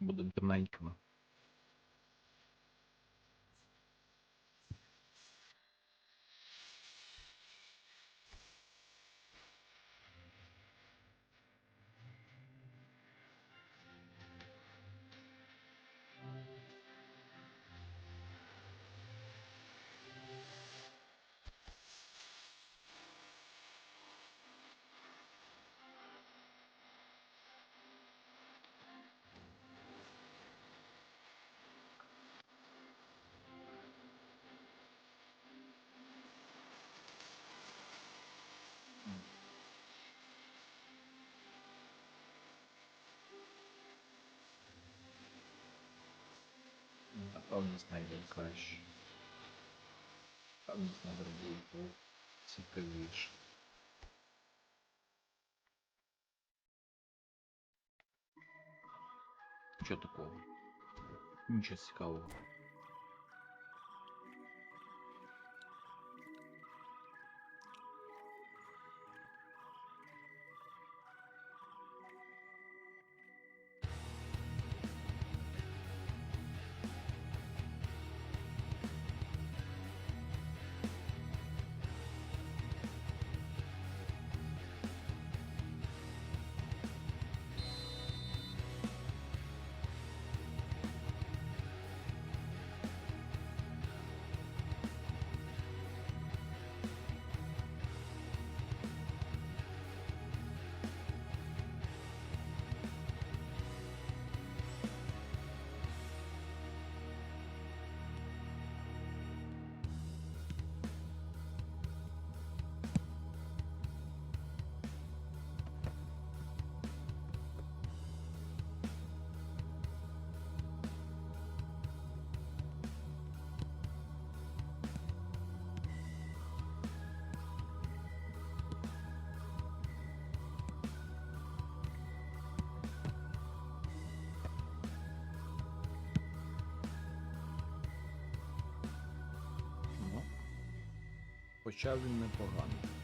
Будемо темненькими. Напевно, знайдемо краще. Певно, знайдемо було цікавіше. Що такого? Нічого цікавого. Почав він непогано.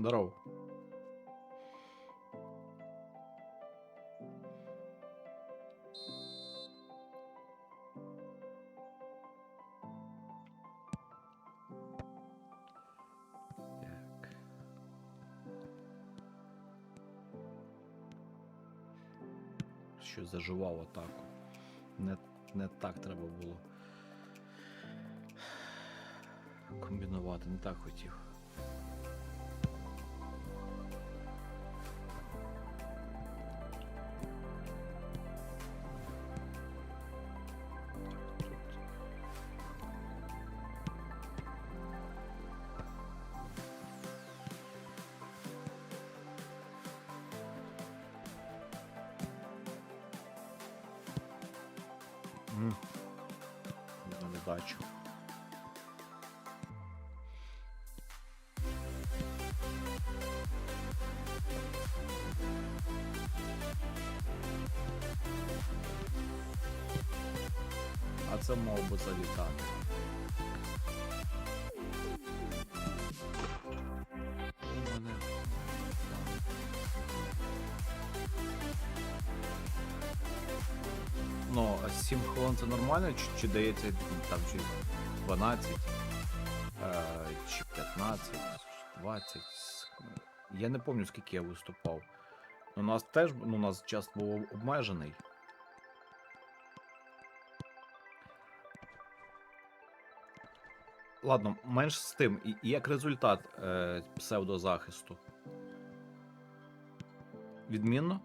Здорово. Що заживав атаку. Не, не так треба було. Комбінувати, не так хотів. На. А це мав би залітати. Це нормально, чи, чи дається там чи 12, е, чи 15, 20. Я не пам'ятаю, скільки я виступав. У нас теж ну, у нас час був обмежений. Ладно, менш з тим, і як результат е, псевдозахисту. Відмінно?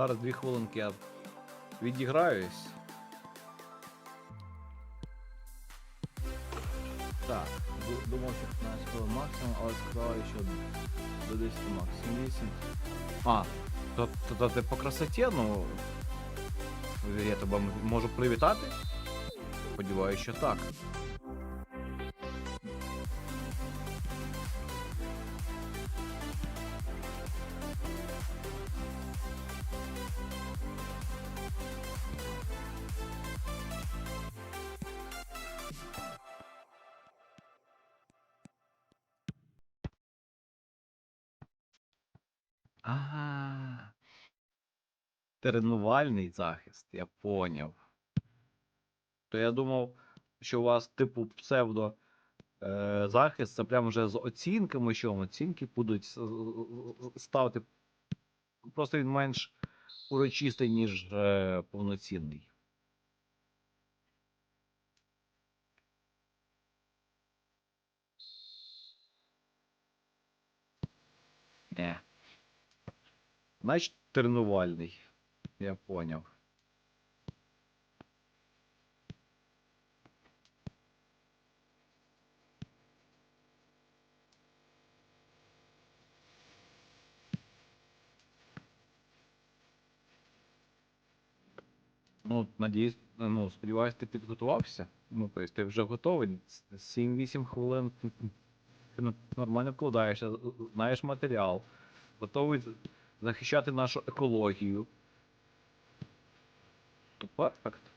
Зараз дві хвилинки я відіграюсь. Так, ду- думав, що 15 хвилин максимум, але сказали, що до 10 максимум 8. А, то, то, то ти по красоті, ну. Я тебе можу привітати? Сподіваюся, що так. Тренувальний захист, я поняв. То я думав, що у вас, типу, псевдо е, захист, це прям вже з оцінками, що оцінки будуть ставити. Просто він менш урочистий, ніж е, повноцінний. Не. Значить, тренувальний. Я поняв. Ну, надіюсь, ну, сподіваюсь, ти підготувався. Ну, тобто ти вже готовий. С- 7-8 хвилин ти нормально вкладаєшся, знаєш матеріал, готовий захищати нашу екологію. То перфект.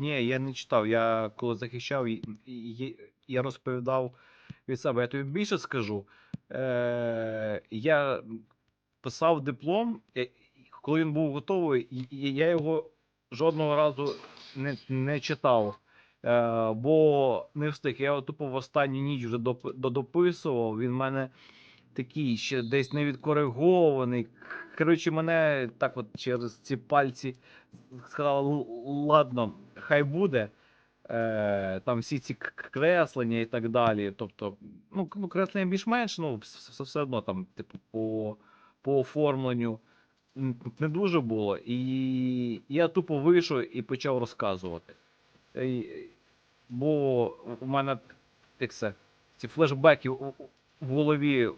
Ні, я не читав. Я коли захищав, я розповідав від себе. Я тобі більше скажу. Е, я писав диплом, е, коли він був готовий, я його жодного разу не, не читав. Е, бо не встиг. Я його тупо в останню ніч вже доп- додописував. Він в мене такий ще десь не відкоригований. Коротше, мене так от через ці пальці сказали, ладно, хай буде. Е, там всі ці креслення і так далі. Тобто, ну, ну креслення більш-менш, ну, все, одно там, типу, по, по оформленню не дуже було. І я тупо вийшов і почав розказувати. І, бо у мене як це, ці флешбеки в голові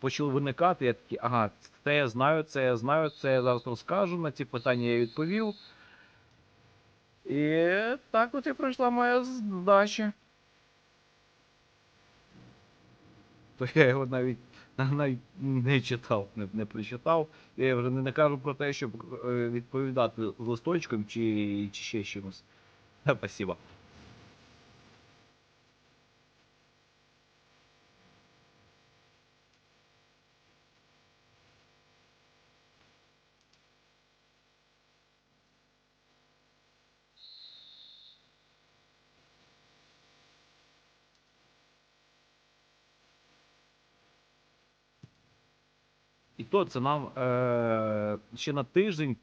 почали виникати. Я такий, ага, це я знаю, це я знаю, це я зараз розкажу. На ці питання я відповів. І так от і пройшла моя здача. То я його навіть, навіть не читав, не, не прочитав. Я вже не, кажу про те, щоб е, відповідати листочком чи, чи ще чимось. Спасибо. То це нам е, ще на тиждень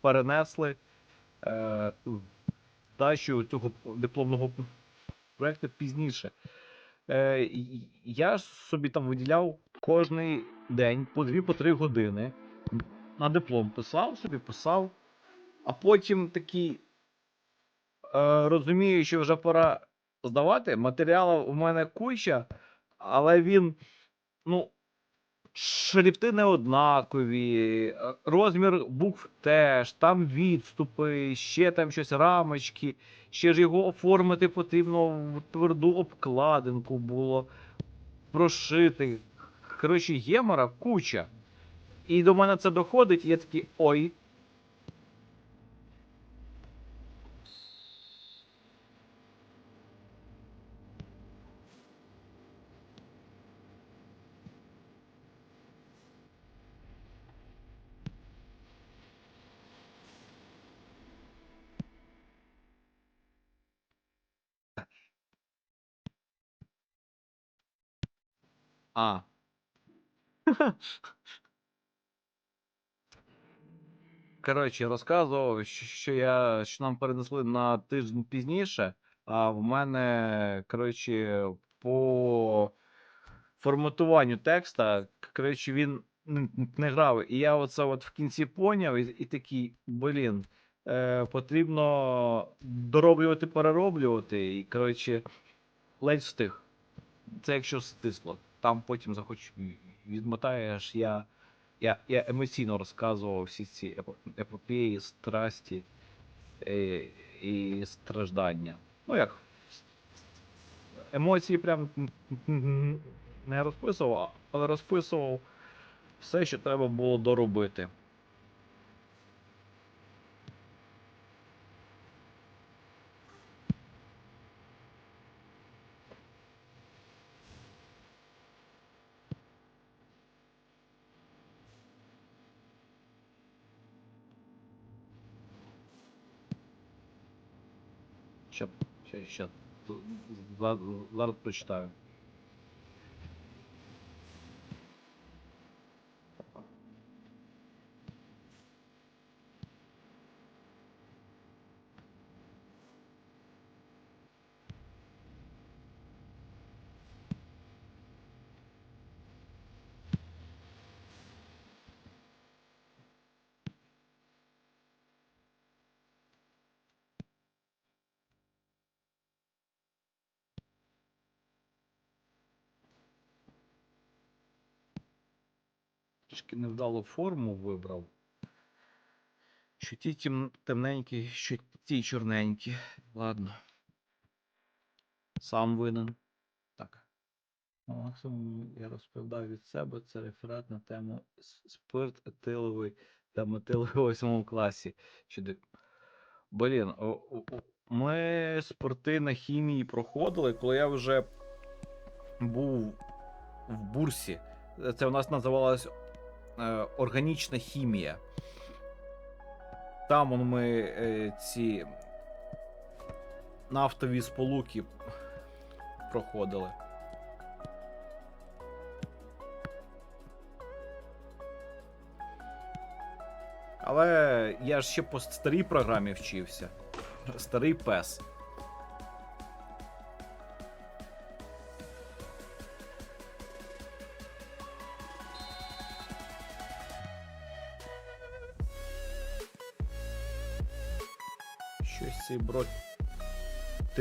перенесли е, цього дипломного проєкту пізніше. Е, я собі там виділяв кожний день по 2-3 години. На диплом писав собі, писав, а потім такий е, розумію, що вже пора здавати. Матеріалу у мене куча, але він, ну, шрифти не однакові, е, розмір букв теж, там відступи, ще там щось рамочки, ще ж його оформити потрібно в тверду обкладинку було прошити. Коротше, гемора куча. І до мене це доходить, і я такий ой. А. Коротше, розказував, що я, що нам перенесли на тиждень пізніше, а в мене, коротше, по форматуванню текста, коротше, він не грав. І я оце от в кінці поняв і, і такий, блін, е, потрібно дороблювати, перероблювати. І, коротше, ледь встиг. Це якщо стисло. Там потім захоч відмотаєш, я, я, я емоційно розказував всі ці епо- епопеї, страсті і, і страждання. Ну як? Емоції прям не розписував, але розписував все, що треба було доробити. Сейчас, сейчас. Зараз, зараз прочитаю. Трішки невдалу форму вибрав. Що ті темненькі, що ті чорненькі. Ладно. Сам винен. Так. Максимум я розповідав від себе. Це реферат на тему спирт етиловий та метиловий у 8 класі. Блін, ми спорти на хімії проходили, коли я вже був в бурсі. Це у нас називалось органічна хімія. Там он ми е, ці нафтові сполуки проходили. Але я ж ще по старій програмі вчився. Старий пес.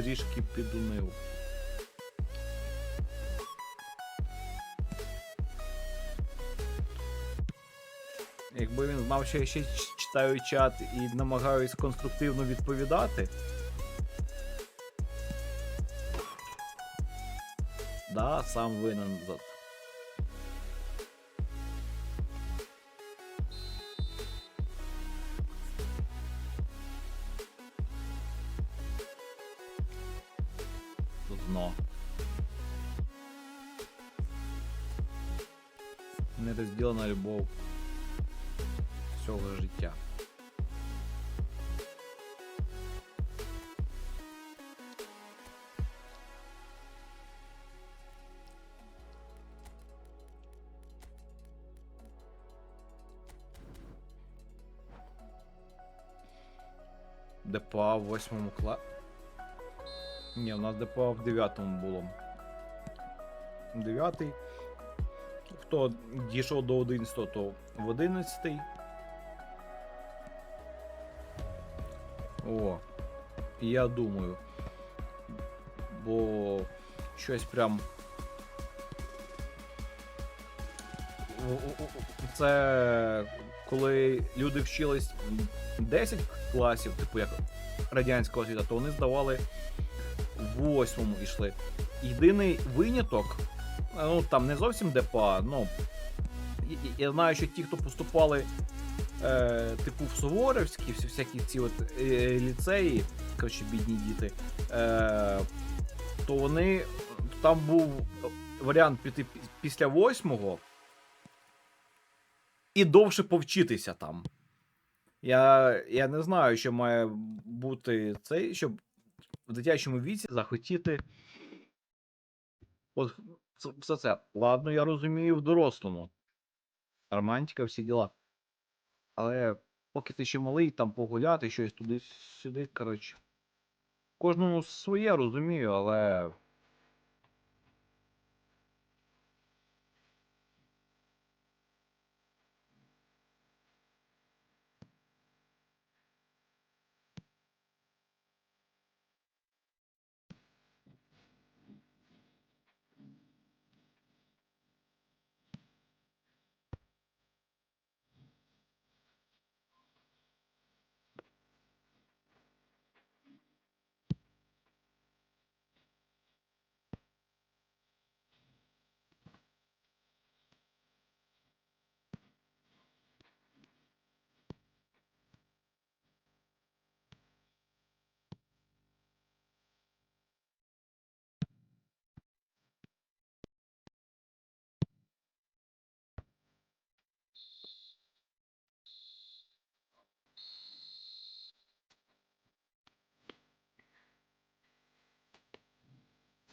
Трішки підунив. Якби він знав, що я ще читаю чат і намагаюсь конструктивно відповідати. Да, сам винен за. Всього життя. ДПА в восьмому класі. Ні, у нас ДПА в дев'ятому було. Дев'ятий. Хто дійшов до 11, то в 11. О, я думаю. Бо щось прям. Це коли люди вчились 10 класів, типу як радянського освіта, то вони здавали в восьмому йшли. Єдиний виняток, ну там не зовсім ДПА, ну. Я знаю, що ті, хто поступали е, типу в Суворовські, всякі ці от е, ліцеї, коротше, бідні діти, е, то вони. Там був варіант піти після восьмого і довше повчитися там. Я, я не знаю, що має бути цей, щоб в дитячому віці захотіти. От все це. Ладно, я розумію в дорослому. Романтика, всі діла. Але поки ти ще малий, там погуляти, щось туди-сюди, коротше. Кожному своє розумію, але